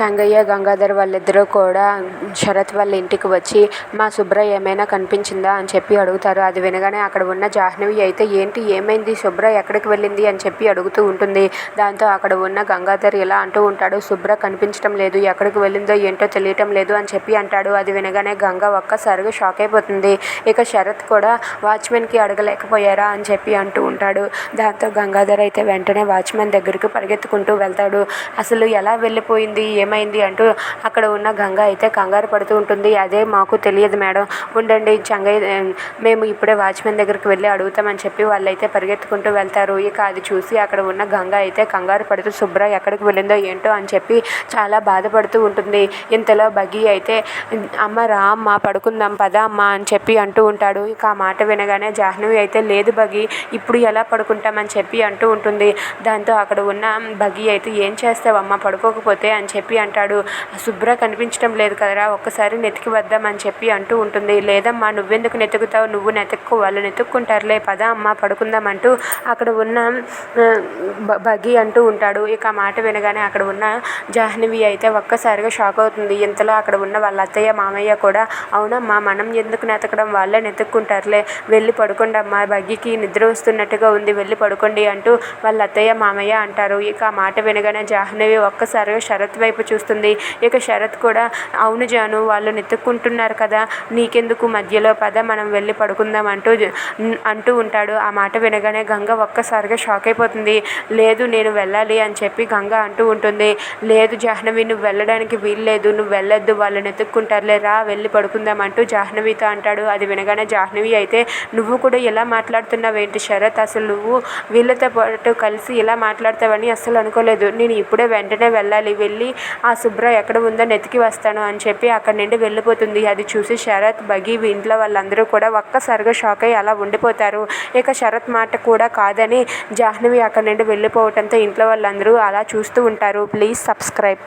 చెంగయ్య గంగాధర్ వాళ్ళిద్దరూ కూడా శరత్ వాళ్ళ ఇంటికి వచ్చి మా శుభ్ర ఏమైనా కనిపించిందా? అని చెప్పి అడుగుతారు. అది వినగానే అక్కడ ఉన్న జాహ్నవి అయితే ఏంటి ఏమైంది? శుభ్ర ఎక్కడికి వెళ్ళింది? అని చెప్పి అడుగుతూ ఉంటుంది. దాంతో అక్కడ ఉన్న గంగాధర్ ఇలా అంటూ ఉంటాడు శుభ్ర కనిపించడం లేదు. ఎక్కడికి వెళ్ళిందో ఏంటో తెలియటం లేదు అని చెప్పి అంటాడు. అది వినగానే గంగ ఒక్కసారిగా షాక్ అయిపోతుంది. ఇక శరత్ కూడా వాచ్మెన్కి అడగలేకపోయారా? అని చెప్పి అంటూ ఉంటాడు. దాంతో గంగాధర్ అయితే వెంటనే వాచ్మెన్ దగ్గరికి పరిగెత్తుకుంటూ వెళ్తాడు. అసలు ఎలా వెళ్ళిపోయింది? ఏమైంది అంటూ అక్కడ ఉన్న గంగ అయితే కంగారు పడుతూ ఉంటుంది. అదే మాకు తెలియదు మేడం. ఉండండి చంగయ్య మేము ఇప్పుడే వాచ్మెన్ దగ్గరికి వెళ్ళి అడుగుతామని చెప్పి వాళ్ళైతే పరిగెత్తుకుంటూ వెళ్తారు. ఇక అది చూసి అక్కడ ఉన్న గంగ అయితే కంగారు పడుతూ శుభ్ర ఎక్కడికి వెళ్ళిందో ఏంటో? అని చెప్పి చాలా బాధపడుతూ ఉంటుంది. ఇంతలో బగ్గి అయితే అమ్మ రా అమ్మ పడుకుందాం పద అమ్మ అని చెప్పి అంటూ ఉంటాడు. ఇక ఆ మాట వినగానే జాహ్నవి అయితే లేదు బగి ఇప్పుడు ఎలా పడుకుంటామని చెప్పి అంటూ ఉంటుంది. దాంతో అక్కడ ఉన్న బగి అయితే ఏం చేస్తావమ్మా? పడుకోకపోతే అని చెప్పి అంటాడు శుభ్ర కనిపించడం లేదు కదరా ఒక్కసారి నెతికి వద్దామని చెప్పి అంటూ ఉంటుంది. లేదమ్మా నువ్వెందుకు నెతుకుతావు? నువ్వు నెతుక్కు వాళ్ళు నెతుక్కుంటారులే పద అమ్మ పడుకుందామంటూ అక్కడ ఉన్న బగ్గి అంటూ ఉంటాడు. ఇక ఆ మాట వినగానే అక్కడ ఉన్న జాహ్నవి అయితే ఒక్కసారిగా షాక్ అవుతుంది. ఇంతలో అక్కడ ఉన్న వాళ్ళ అత్తయ్య మామయ్య కూడా అవునమ్మా మనం ఎందుకు నెతకడం? వాళ్ళే నెతుక్కుంటారులే వెళ్ళి పడుకోండమ్మా బగ్గికి నిద్ర వస్తున్నట్టుగా ఉంది వెళ్ళి పడుకోండి అంటూ వాళ్ళ అత్తయ్య మామయ్య అంటారు. ఇక ఆ మాట వినగానే జాహ్నవి ఒక్కసారిగా శరత్ వైపు చూస్తుంది. ఇక శరత్ కూడా అవును జాను వాళ్ళు నెత్తుక్కుంటున్నారు కదా నీకెందుకు మధ్యలో పద మనం వెళ్ళి పడుకుందాం అంటూ అంటూ ఉంటాడు. ఆ మాట వినగానే గంగ ఒక్కసారిగా షాక్ అయిపోతుంది. లేదు నేను వెళ్ళాలి అని చెప్పి గంగ అంటూ ఉంటుంది. లేదు జాహ్నవి నువ్వు వెళ్ళడానికి వీల్లేదు నువ్వు వెళ్ళొద్దు వాళ్ళని ఎత్తుక్కుంటారులే రా వెళ్ళి పడుకుందాం అంటూ జాహ్నవితో అంటాడు. అది వినగానే జాహ్నవి అయితే నువ్వు కూడా ఎలా మాట్లాడుతున్నావు ఏంటి శరత్? అసలు నువ్వు వీళ్ళతో పాటు కలిసి ఇలా మాట్లాడతావని అస్సలు అనుకోలేదు. నేను ఇప్పుడే వెంటనే వెళ్ళాలి వెళ్ళి ఆ శుభ్ర ఎక్కడ ఉందో నెతికి వస్తాను అని చెప్పి అక్కడి నుండి వెళ్ళిపోతుంది. అది చూసి శరత్ బగి ఇంట్లో వాళ్ళందరూ కూడా ఒక్కసారిగా షాక్ అయ్యి అలా ఉండిపోతారు. ఇక శరత్ మాట కూడా కాదని జాహ్నవి అక్కడి నుండి వెళ్ళిపోవటంతో ఇంట్లో వాళ్ళందరూ అలా చూస్తూ ఉంటారు. Please subscribe.